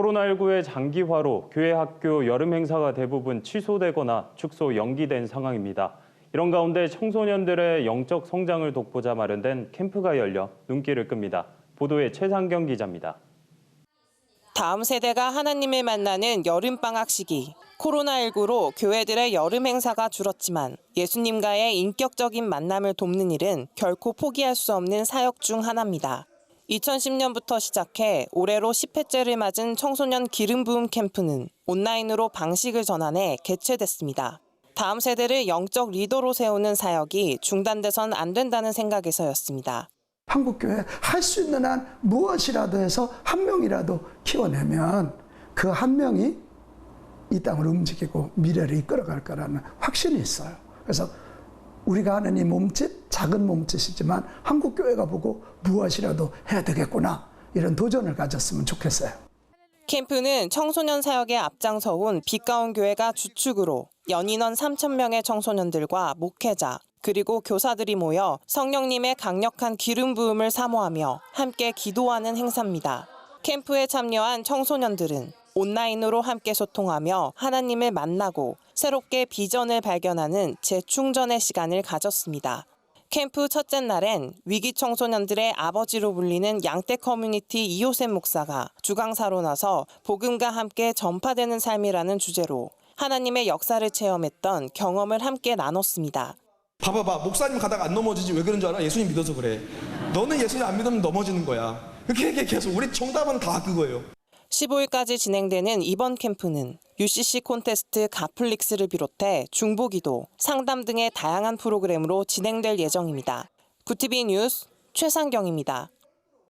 코로나19의 장기화로 교회 학교 여름 행사가 대부분 취소되거나 축소 연기된 상황입니다. 이런 가운데 청소년들의 영적 성장을 돕고자 마련된 캠프가 열려 눈길을 끕니다. 보도에 최상경 기자입니다. 다음 세대가 하나님을 만나는 여름방학 시기. 코로나19로 교회들의 여름 행사가 줄었지만 예수님과의 인격적인 만남을 돕는 일은 결코 포기할 수 없는 사역 중 하나입니다. 2010년부터 시작해 올해로 10회째를 맞은 청소년 기름 부음 캠프는 온라인으로 방식을 전환해 개최됐습니다. 다음 세대를 영적 리더로 세우는 사역이 중단돼선 안 된다는 생각에서였습니다. 한국교회 할 수 있는 한 무엇이라도 해서 한 명이라도 키워내면 그 한 명이 이 땅을 움직이고 미래를 이끌어갈 거라는 확신이 있어요. 그래서 우리가 하는 이 몸짓, 작은 몸짓이지만 한국 교회가 보고 무엇이라도 해야 되겠구나 이런 도전을 가졌으면 좋겠어요. 캠프는 청소년 사역에 앞장서 온 빛가운 교회가 주축으로 연인원 3천 명의 청소년들과 목회자 그리고 교사들이 모여 성령님의 강력한 기름 부음을 사모하며 함께 기도하는 행사입니다. 캠프에 참여한 청소년들은 온라인으로 함께 소통하며 하나님을 만나고 새롭게 비전을 발견하는 재충전의 시간을 가졌습니다. 캠프 첫째 날엔 위기 청소년들의 아버지로 불리는 양떼 커뮤니티 이호셉 목사가 주강사로 나서 복음과 함께 전파되는 삶이라는 주제로 하나님의 역사를 체험했던 경험을 함께 나눴습니다. 봐봐봐 목사님 가다가 안 넘어지지 왜 그런 줄 알아? 예수님 믿어서 그래 너는 예수님 안 믿으면 넘어지는 거야 그렇게 계속 우리 정답은 다 그거예요 15일까지 진행되는 이번 캠프는 UCC 콘테스트 가플릭스를 비롯해 중보기도, 상담 등의 다양한 프로그램으로 진행될 예정입니다. 구티비 뉴스 최상경입니다.